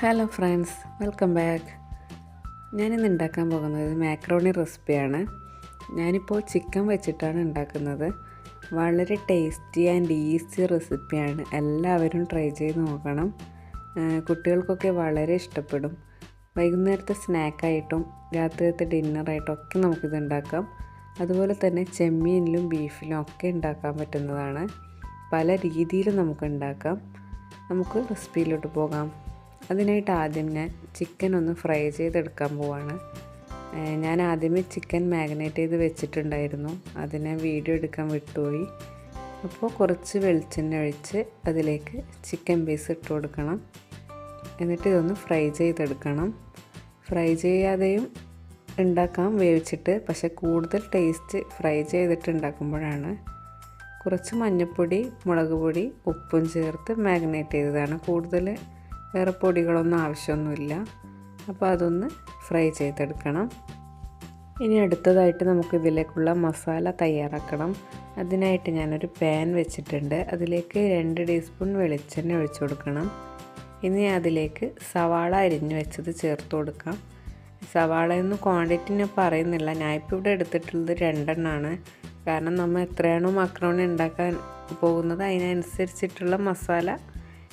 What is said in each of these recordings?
Hello friends welcome back ഞാനിന്ന് ഉണ്ടാക്കാൻ പോകുന്നത് മാക്രോണി റെസിപ്പിയാണ് ഞാനിപ്പോൾ ചിക്കൻ വെച്ചിട്ടാണ് ഉണ്ടാക്കുന്നത്. വളരെ ടേസ്റ്റി ആൻഡ് ഈസി റെസിപ്പിയാണ് എല്ലാവരും ട്രൈ ചെയ്ത് നോക്കണം. കുട്ടികൾക്കൊക്കെ വളരെ ഇഷ്ടപ്പെടും. വൈകുന്നേരത്തെ സ്നാക്കായിട്ടും രാത്രിയത്തെ ഡിന്നറായിട്ടും ഒക്കെ നമുക്കിത് ഉണ്ടാക്കാം. അതുപോലെ തന്നെ ചെമ്മീനിലും ബീഫിലും ഒക്കെ ഉണ്ടാക്കാൻ പറ്റുന്നതാണ്. പല രീതിയിലും നമുക്ക് ഉണ്ടാക്കാം. നമുക്ക് റെസിപ്പിയിലോട്ട് പോകാം. അതിനായിട്ട് ആദ്യം ഞാൻ ചിക്കൻ ഒന്ന് ഫ്രൈ ചെയ്തെടുക്കാൻ പോവാണ്. ഞാൻ ആദ്യമേ ചിക്കൻ മാഗ്നേറ്റ് ചെയ്ത് വെച്ചിട്ടുണ്ടായിരുന്നു. അതിനെ വീഡിയോ എടുക്കാൻ വിട്ടുപോയി. അപ്പോൾ കുറച്ച് വെളിച്ചെണ്ണ ഒഴിച്ച് അതിലേക്ക് ചിക്കൻ പീസ് ഇട്ട് കൊടുക്കണം. എന്നിട്ട് ഇതൊന്ന് ഫ്രൈ ചെയ്തെടുക്കണം. ഫ്രൈ ചെയ്യാതെയും ഉണ്ടാക്കാം വേവിച്ചിട്ട്. പക്ഷേ കൂടുതൽ ടേസ്റ്റ് ഫ്രൈ ചെയ്തിട്ട് ഉണ്ടാക്കുമ്പോഴാണ് കുറച്ച് മഞ്ഞൾപ്പൊടി മുളക് പൊടി ഉപ്പും ചേർത്ത് മാഗ്നേറ്റ് ചെയ്തതാണ് കൂടുതൽ വേറെ പൊടികളൊന്നും ആവശ്യമൊന്നുമില്ല. അപ്പോൾ അതൊന്ന് ഫ്രൈ ചെയ്തെടുക്കണം. ഇനി അടുത്തതായിട്ട് നമുക്ക് ഇതിലേക്കുള്ള മസാല തയ്യാറാക്കണം. അതിനായിട്ട് ഞാനൊരു പാൻ വെച്ചിട്ടുണ്ട്. അതിലേക്ക് രണ്ട് ടീസ്പൂൺ വെളിച്ചെണ്ണ ഒഴിച്ചു കൊടുക്കണം. ഇനി അതിലേക്ക് സവാള അരിഞ്ഞു വെച്ചത് ചേർത്ത് കൊടുക്കാം. സവാളയൊന്നും ക്വാണ്ടിറ്റി ഞാൻ പറയുന്നില്ല. ഞാനിപ്പോൾ ഇവിടെ എടുത്തിട്ടുള്ളത് രണ്ടെണ്ണമാണ് കാരണം നമ്മൾ എത്രയാണോ മക്രോണി ഉണ്ടാക്കാൻ പോകുന്നത് അതിനനുസരിച്ചിട്ടുള്ള മസാല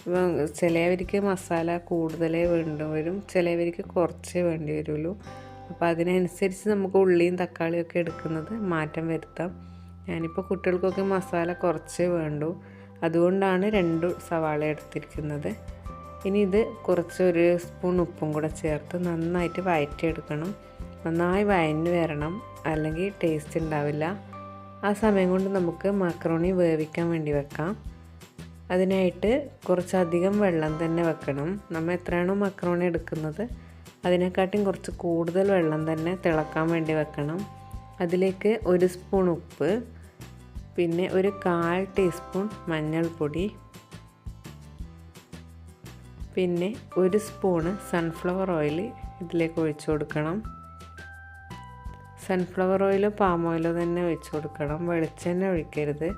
ഇപ്പം ചിലവർക്ക് മസാല കൂടുതലേ വേണ്ടി വരും ചിലവർക്ക് കുറച്ചേ വേണ്ടി വരുള്ളൂ. അപ്പോൾ അതിനനുസരിച്ച് നമുക്ക് ഉള്ളിയും തക്കാളിയും ഒക്കെ എടുക്കുന്നത് മാറ്റം വരുത്താം. ഞാനിപ്പോൾ കുട്ടികൾക്കൊക്കെ മസാല കുറച്ചേ വേണ്ടു. അതുകൊണ്ടാണ് രണ്ട് സവാള എടുത്തിരിക്കുന്നത്. ഇനി ഇത് കുറച്ച് ഒരു സ്പൂൺ ഉപ്പും കൂടെ ചേർത്ത് നന്നായിട്ട് വഴറ്റിയെടുക്കണം നന്നായി വഴഞ്ഞു വരണം അല്ലെങ്കിൽ ടേസ്റ്റ് ഉണ്ടാവില്ല. ആ സമയം കൊണ്ട് നമുക്ക് മക്രോണി വേവിക്കാൻ വേണ്ടി വെക്കാം. അതിനായിട്ട് കുറച്ചധികം വെള്ളം തന്നെ വെക്കണം. നമ്മൾ എത്രയാണോ മക്രോണി എടുക്കുന്നത് അതിനെക്കാട്ടിയും കുറച്ച് കൂടുതൽ വെള്ളം തന്നെ തിളക്കാൻ വേണ്ടി വെക്കണം. അതിലേക്ക് ഒരു സ്പൂൺ ഉപ്പ് പിന്നെ ഒരു കാൽ ടീസ്പൂൺ മഞ്ഞൾപ്പൊടി പിന്നെ ഒരു സ്പൂണ് സൺഫ്ലവർ ഓയിൽ ഇതിലേക്ക് ഒഴിച്ചു കൊടുക്കണം. സൺഫ്ലവർ ഓയിലോ പാം ഓയിലോ തന്നെ ഒഴിച്ചു കൊടുക്കണം. വെളിച്ചെണ്ണ ഒഴിക്കരുത്.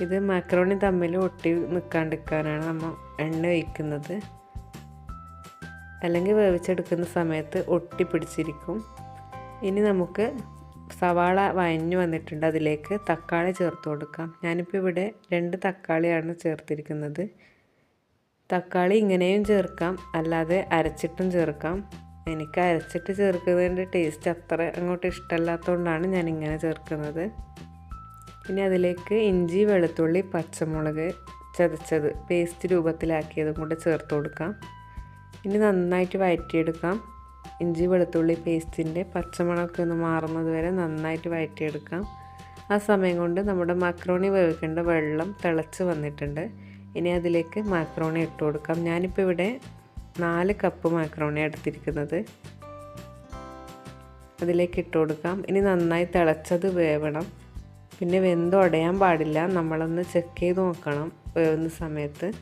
ഇത് മാക്രോണി തമ്മിൽ ഒട്ടി നിൽക്കാണ്ടിരിക്കാനാണ് നമ്മൾ എണ്ണ ഒഴിക്കുന്നത്. അല്ലെങ്കിൽ വേവിച്ചെടുക്കുന്ന സമയത്ത് ഒട്ടി പിടിച്ചിരിക്കും. ഇനി നമുക്ക് സവാള വഴഞ്ഞു വന്നിട്ടുണ്ട്. അതിലേക്ക് തക്കാളി ചേർത്ത് കൊടുക്കാം. ഞാനിപ്പോൾ ഇവിടെ രണ്ട് തക്കാളിയാണ് ചേർത്തിരിക്കുന്നത്. തക്കാളി ഇങ്ങനെയും ചേർക്കാം. അല്ലാതെ അരച്ചിട്ടും ചേർക്കാം. എനിക്ക് അരച്ചിട്ട് ചേർക്കുന്നതിന്റെ ടേസ്റ്റ് അത്ര അങ്ങോട്ട് ഇഷ്ടമല്ലാത്തതുകൊണ്ടാണ് ഞാൻ ഇങ്ങനെ ചേർക്കുന്നത്. ഇനി അതിലേക്ക് ഇഞ്ചി വെളുത്തുള്ളി പച്ചമുളക് ചതച്ചത് പേസ്റ്റ് രൂപത്തിലാക്കിയതും കൂടെ ചേർത്ത് കൊടുക്കാം. ഇനി നന്നായിട്ട് വഴറ്റിയെടുക്കാം ഇഞ്ചി വെളുത്തുള്ളി പേസ്റ്റിന്റെ പച്ചമുളകൊക്കെ ഒന്ന് മാറുന്നത് വരെ നന്നായിട്ട് വഴറ്റിയെടുക്കാം ആ സമയം കൊണ്ട് നമ്മുടെ മക്രോണി വേവിക്കേണ്ട വെള്ളം തിളച്ച് വന്നിട്ടുണ്ട്. ഇനി അതിലേക്ക് മാക്രോണി ഇട്ട് കൊടുക്കാം. ഞാനിപ്പോൾ ഇവിടെ നാല് കപ്പ് മാക്രോണി എടുത്തിരിക്കുന്നത്. അതിലേക്ക് ഇട്ട് കൊടുക്കാം. ഇനി നന്നായി തിളച്ചത് വേവണം. പിന്നെ വെന്ത് ഉടയാൻ പാടില്ല. നമ്മളൊന്ന് ചെക്ക് ചെയ്ത് നോക്കണം വേവുന്ന സമയത്ത്.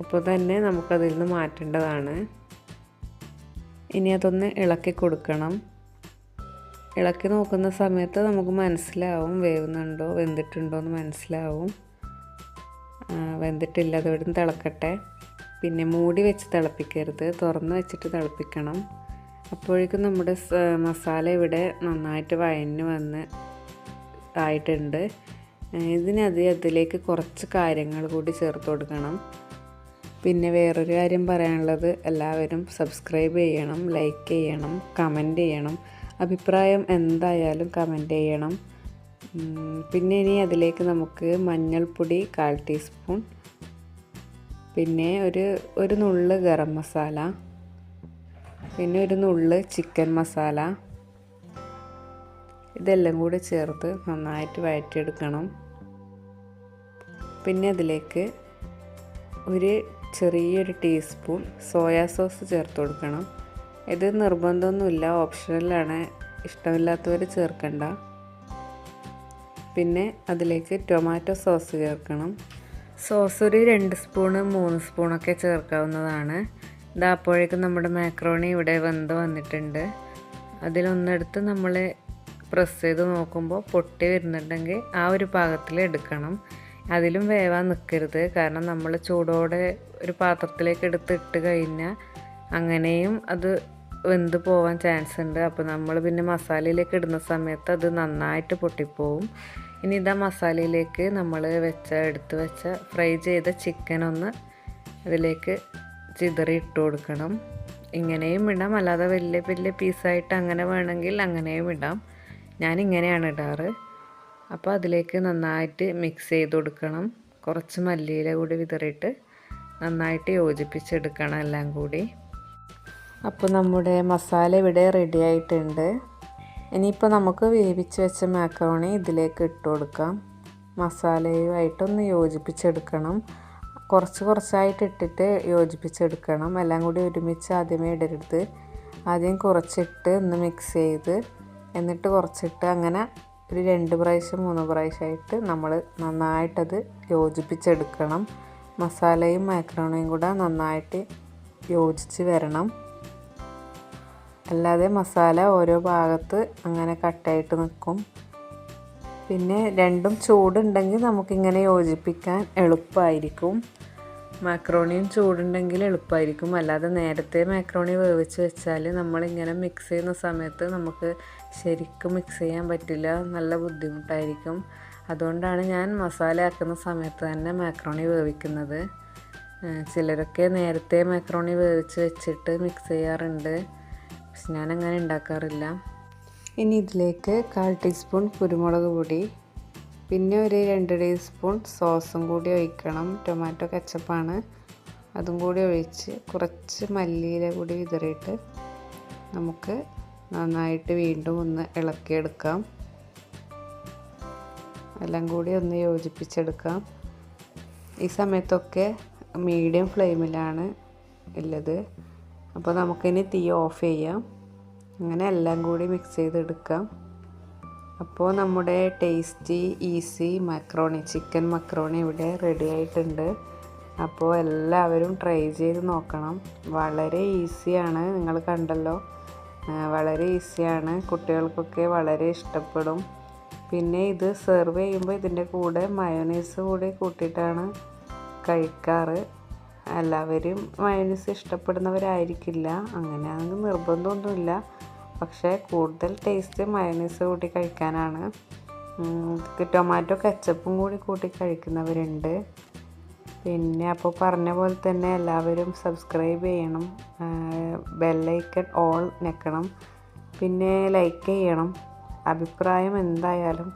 അപ്പോൾ തന്നെ നമുക്കതിൽ നിന്ന് മാറ്റേണ്ടതാണ്. ഇനി അതൊന്ന് ഇളക്കി കൊടുക്കണം. ഇളക്കി നോക്കുന്ന സമയത്ത് നമുക്ക് മനസ്സിലാവും വേവുന്നുണ്ടോ വെന്തിട്ടുണ്ടോ എന്ന് മനസ്സിലാവും. വെന്തിട്ടില്ല അതോടെ തിളക്കട്ടെ. പിന്നെ മൂടി വെച്ച് തിളപ്പിക്കരുത് തുറന്ന് വെച്ചിട്ട് തിളപ്പിക്കണം. അപ്പോഴേക്കും നമ്മുടെ മസാല ഇവിടെ നന്നായിട്ട് വഴഞ്ഞു വന്ന് ആയിട്ടുണ്ട്. ഇതിനത് അതിലേക്ക് കുറച്ച് കാര്യങ്ങൾ കൂടി ചേർത്ത് കൊടുക്കണം. പിന്നെ വേറൊരു കാര്യം പറയാനുള്ളത് എല്ലാവരും സബ്സ്ക്രൈബ് ചെയ്യണം ലൈക്ക് ചെയ്യണം കമന്റ് ചെയ്യണം. അഭിപ്രായം എന്തായാലും കമന്റ് ചെയ്യണം. പിന്നെ ഇനി അതിലേക്ക് നമുക്ക് മഞ്ഞൾപ്പൊടി കാൽ ടീസ്പൂൺ പിന്നെ ഒരു ഒരു നുള്ള് ഗരം മസാല പിന്നെ ഒരു നുള്ള് ചിക്കൻ മസാല ഇതെല്ലാം കൂടി ചേർത്ത് നന്നായിട്ട് വഴറ്റിയെടുക്കണം. പിന്നെ അതിലേക്ക് ഒരു ചെറിയൊരു ടീസ്പൂൺ സോയാ സോസ് ചേർത്ത് കൊടുക്കണം. ഇത് നിർബന്ധമൊന്നുമില്ല ഓപ്ഷണലാണ് ഇഷ്ടമില്ലാത്തവർ ചേർക്കണ്ട. പിന്നെ അതിലേക്ക് ടൊമാറ്റോ സോസ് ചേർക്കണം. സോസ് ഒരു രണ്ട് സ്പൂണ് മൂന്ന് സ്പൂണൊക്കെ ചേർക്കാവുന്നതാണ്. ഇതാ അപ്പോഴേക്കും നമ്മുടെ മാക്രോണി ഇവിടെ വെന്ത് വന്നിട്ടുണ്ട്. അതിലൊന്നെടുത്ത് നമ്മൾ പ്രസ് ചെയ്ത് നോക്കുമ്പോൾ പൊട്ടി വരുന്നുണ്ടെങ്കിൽ ആ ഒരു പാകത്തിൽ എടുക്കണം. അതിലും വേവാൻ നിൽക്കരുത് കാരണം നമ്മൾ ചൂടോടെ ഒരു പാത്രത്തിലേക്ക് എടുത്ത് ഇട്ട് കഴിഞ്ഞാൽ അങ്ങനെയും അത് വെന്ത് പോവാൻ ചാൻസ് ഉണ്ട്. അപ്പോൾ നമ്മൾ പിന്നെ മസാലയിലേക്ക് ഇടുന്ന സമയത്ത് അത് നന്നായിട്ട് പൊട്ടിപ്പോവും. ഇനി ഇതാ മസാലയിലേക്ക് നമ്മൾ വെച്ച എടുത്ത് വെച്ച ഫ്രൈ ചെയ്ത ചിക്കൻ ഒന്ന് അതിലേക്ക് ചിതറി ഇട്ട് കൊടുക്കണം. ഇങ്ങനെയും ഇടാം. അല്ലാതെ വലിയ വലിയ പീസായിട്ട് അങ്ങനെ വേണമെങ്കിൽ അങ്ങനെയും ഇടാം. ഞാൻ ഇങ്ങനെയാണ് ഇടാറ്. അപ്പോൾ അതിലേക്ക് നന്നായിട്ട് മിക്സ് ചെയ്ത് കൊടുക്കണം. കുറച്ച് മല്ലിയില കൂടി വിതറിയിട്ട് നന്നായിട്ട് യോജിപ്പിച്ചെടുക്കണം എല്ലാം കൂടി. അപ്പോൾ നമ്മുടെ മസാല ഇവിടെ റെഡി ആയിട്ടുണ്ട്. ഇനിയിപ്പോൾ നമുക്ക് വേവിച്ച് വെച്ച മാക്കറോണി ഇതിലേക്ക് ഇട്ട് കൊടുക്കാം. മസാലയുമായിട്ടൊന്ന് യോജിപ്പിച്ചെടുക്കണം. കുറച്ച് കുറച്ചായിട്ട് ഇട്ടിട്ട് യോജിപ്പിച്ചെടുക്കണം. എല്ലാം കൂടി ഒരുമിച്ച് ആദ്യമേ ഇടരുത്. ആദ്യം കുറച്ചിട്ട് ഒന്ന് മിക്സ് ചെയ്ത് എന്നിട്ട് കുറച്ചിട്ട് അങ്ങനെ ഒരു രണ്ട് പ്രാവശ്യം മൂന്ന് പ്രാവശ്യമായിട്ട് നമ്മൾ നന്നായിട്ടത് യോജിപ്പിച്ചെടുക്കണം. മസാലയും മാക്രോണിയും കൂടെ നന്നായിട്ട് യോജിച്ച് വരണം. അല്ലാതെ മസാല ഓരോ ഭാഗത്ത് അങ്ങനെ കട്ടായിട്ട് നിൽക്കും പിന്നെ രണ്ടും ചൂടുണ്ടെങ്കിൽ നമുക്കിങ്ങനെ യോജിപ്പിക്കാൻ എളുപ്പമായിരിക്കും. മാക്രോണിയും ചൂടുണ്ടെങ്കിൽ എളുപ്പമായിരിക്കും. അല്ലാതെ നേരത്തെ മാക്രോണി വേവിച്ച് വെച്ചാൽ നമ്മളിങ്ങനെ മിക്സ് ചെയ്യുന്ന സമയത്ത് നമുക്ക് ശരിക്കും മിക്സ് ചെയ്യാൻ പറ്റില്ല. നല്ല ബുദ്ധിമുട്ടായിരിക്കും. അതുകൊണ്ടാണ് ഞാൻ മസാല ആക്കുന്ന സമയത്ത് തന്നെ മാക്രോണി വേവിക്കുന്നത്. ചിലരൊക്കെ നേരത്തെ മാക്രോണി വേവിച്ച് വെച്ചിട്ട് മിക്സ് ചെയ്യാറുണ്ട്. പക്ഷെ ഞാനങ്ങനെ ഉണ്ടാക്കാറില്ല. ഇനി ഇതിലേക്ക് കാൽ ടീസ്പൂൺ കുരുമുളക് പൊടി പിന്നെ ഒരു രണ്ട് ടീസ്പൂൺ സോസും കൂടി ഒഴിക്കണം. ടൊമാറ്റോ കച്ചപ്പാണ് അതും കൂടി ഒഴിച്ച് കുറച്ച് മല്ലിയില കൂടി വിതറിയിട്ട് നമുക്ക് നന്നായിട്ട് വീണ്ടും ഒന്ന് ഇളക്കിയെടുക്കാം. എല്ലാം കൂടി ഒന്ന് യോജിപ്പിച്ചെടുക്കാം. ഈ സമയത്തൊക്കെ മീഡിയം ഫ്ലെയിമിലാണ് ഉള്ളത്. അപ്പോൾ നമുക്കിനി തീ ഓഫ് ചെയ്യാം. അങ്ങനെ എല്ലാം കൂടി മിക്സ് ചെയ്തെടുക്കാം. അപ്പോൾ നമ്മുടെ tasty easy macaroni chicken macaroni ഇവിടെ റെഡി ആയിട്ടുണ്ട്. അപ്പോൾ എല്ലാവരും ട്രൈ ചെയ്ത് നോക്കണം. വളരെ ഈസിയാണ്. നിങ്ങൾ കണ്ടല്ലോ. വളരെ ഈസിയാണ്. കുട്ടികൾക്കൊക്കെ വളരെ ഇഷ്ടപ്പെടും. പിന്നെ ഇത് സെർവ് ചെയ്യുമ്പോൾ ഇതിന്റെ കൂടെ മയോണൈസ് കൂടി കൂട്ടിയിട്ടാണ് കഴിക്കാറ്. എല്ലാവരും മയോണൈസ് ഇഷ്ടപ്പെടുന്നവരായിരിക്കില്ല. അങ്ങനെ അങ്ങനെയാണെങ്കിൽ നിർബന്ധമൊന്നുമില്ല. പക്ഷേ കൂടുതൽ ടേസ്റ്റ് മയോണൈസ് കൂട്ടി കഴിക്കാനാണ്. ടൊമാറ്റോ കച്ചപ്പും കൂടി കൂട്ടി കഴിക്കുന്നവരുണ്ട്. പിന്നെ അപ്പോൾ പറഞ്ഞ പോലെ തന്നെ എല്ലാവരും സബ്സ്ക്രൈബ് ചെയ്യണം. ബെല്ലൈക്കൺ ഓൾ ഞെക്കണം. പിന്നെ ലൈക്ക് ചെയ്യണം. അഭിപ്രായം എന്തായാലും